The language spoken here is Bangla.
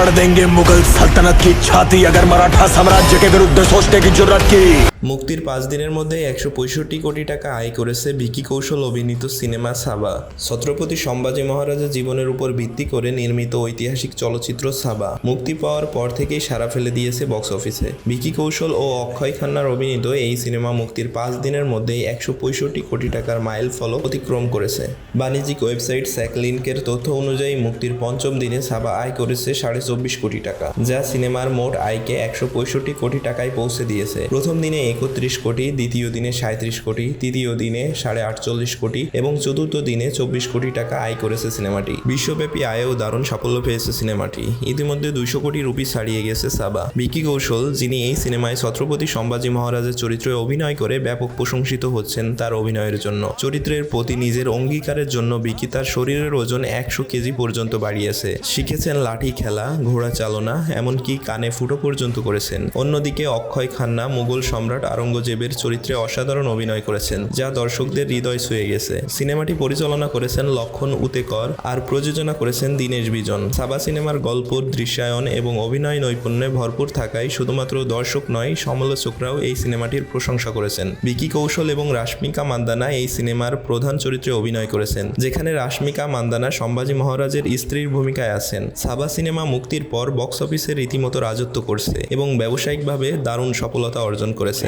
फाड़ देंगे मुगल सल्तनत की छाती अगर मराठा साम्राज्य के विरुद्ध सोचने की जरूरत की মুক্তির পাঁচ দিনের মধ্যে একশো পঁয়ষট্টি কোটি টাকা আয় করেছে ভিকি কৌশল অভিনীত সিনেমা সাবা ছত্রপতি সম্ভাজি মহারাজের জীবনের উপর ভিত্তি করে নির্মিত ঐতিহাসিক চলচ্চিত্র সাবা মুক্তি পাওয়ার পর থেকেই সারা ফেলে দিয়েছে বক্স অফিসে ভিকি কৌশল ও অক্ষয় খান্নার অভিনীত এই সিনেমা মুক্তির পাঁচ দিনের মধ্যেই একশো পঁয়ষট্টি কোটি টাকার মাইল ফলক অতিক্রম করেছে বাণিজ্যিক ওয়েবসাইট স্যাকলিনকের তথ্য অনুযায়ী মুক্তির পঞ্চম দিনে সাবা আয় করেছে সাড়ে চব্বিশ কোটি টাকা, যা সিনেমার মোট আয়কে একশো পঁয়ষট্টি কোটি টাকায় পৌঁছে দিয়েছে। প্রথম দিনে একত্রিশ কোটি, দ্বিতীয় দিনে সাঁত্রিশ কোটি, তৃতীয় দিনে সাড়ে আটচল্লিশ কোটি এবং চতুর্থ দিনে চব্বিশ কোটি টাকা আয় করেছে সিনেমাটি। বিশ্বব্যাপী আয়েও দারুণ সাফল্য পেয়েছে সিনেমাটি। ইতিমধ্যে দুইশো কোটি রুপি ছাড়িয়ে গেছে সাবা। বিকি কৌশল, যিনি এই সিনেমায় ছত্রপতি সম্ভাজি মহারাজের চরিত্রে অভিনয় করে ব্যাপক প্রশংসিত হচ্ছেন তার অভিনয়ের জন্য। চরিত্রের প্রতি নিজের অঙ্গীকারের জন্য বিকি তার শরীরের ওজন একশো কেজি পর্যন্ত বাড়িয়েছে। শিখেছেন লাঠি খেলা ঘোড়া চালনা, এমনকি কানে ফুটো পর্যন্ত করেছেন। অন্যদিকে অক্ষয় খান্না মুঘল সম্রাট আরঙ্গজেবের চরিত্রে অসাধারণ অভিনয় করেছেন, যা দর্শকদের হৃদয় ছুঁয়ে গেছে। সিনেমাটি পরিচালনা করেছেন লক্ষণ উতেকর আর প্রযোজনা করেছেন দীনেশ বিজন। সাবা সিনেমার গল্প, দৃশ্যায়ন এবং অভিনয় নৈপুণ্যে ভরপুর থাকায় শুধুমাত্র দর্শক নয়, সমালোচকরাও এই সিনেমাটির প্রশংসা করেছেন। বিকি কৌশল এবং রাশ্মিকা মান্দানা এই সিনেমার প্রধান চরিত্রে অভিনয় করেছেন, যেখানে রাশ্মিকা মান্দানা সম্ভাজি মহারাজের স্ত্রীর ভূমিকায় আছেন। সাবা সিনেমা মুক্তির পর বক্স অফিসে রীতিমতো রাজত্ব করছে এবং ব্যবসায়িকভাবে দারুণ সফলতা অর্জন করেছে।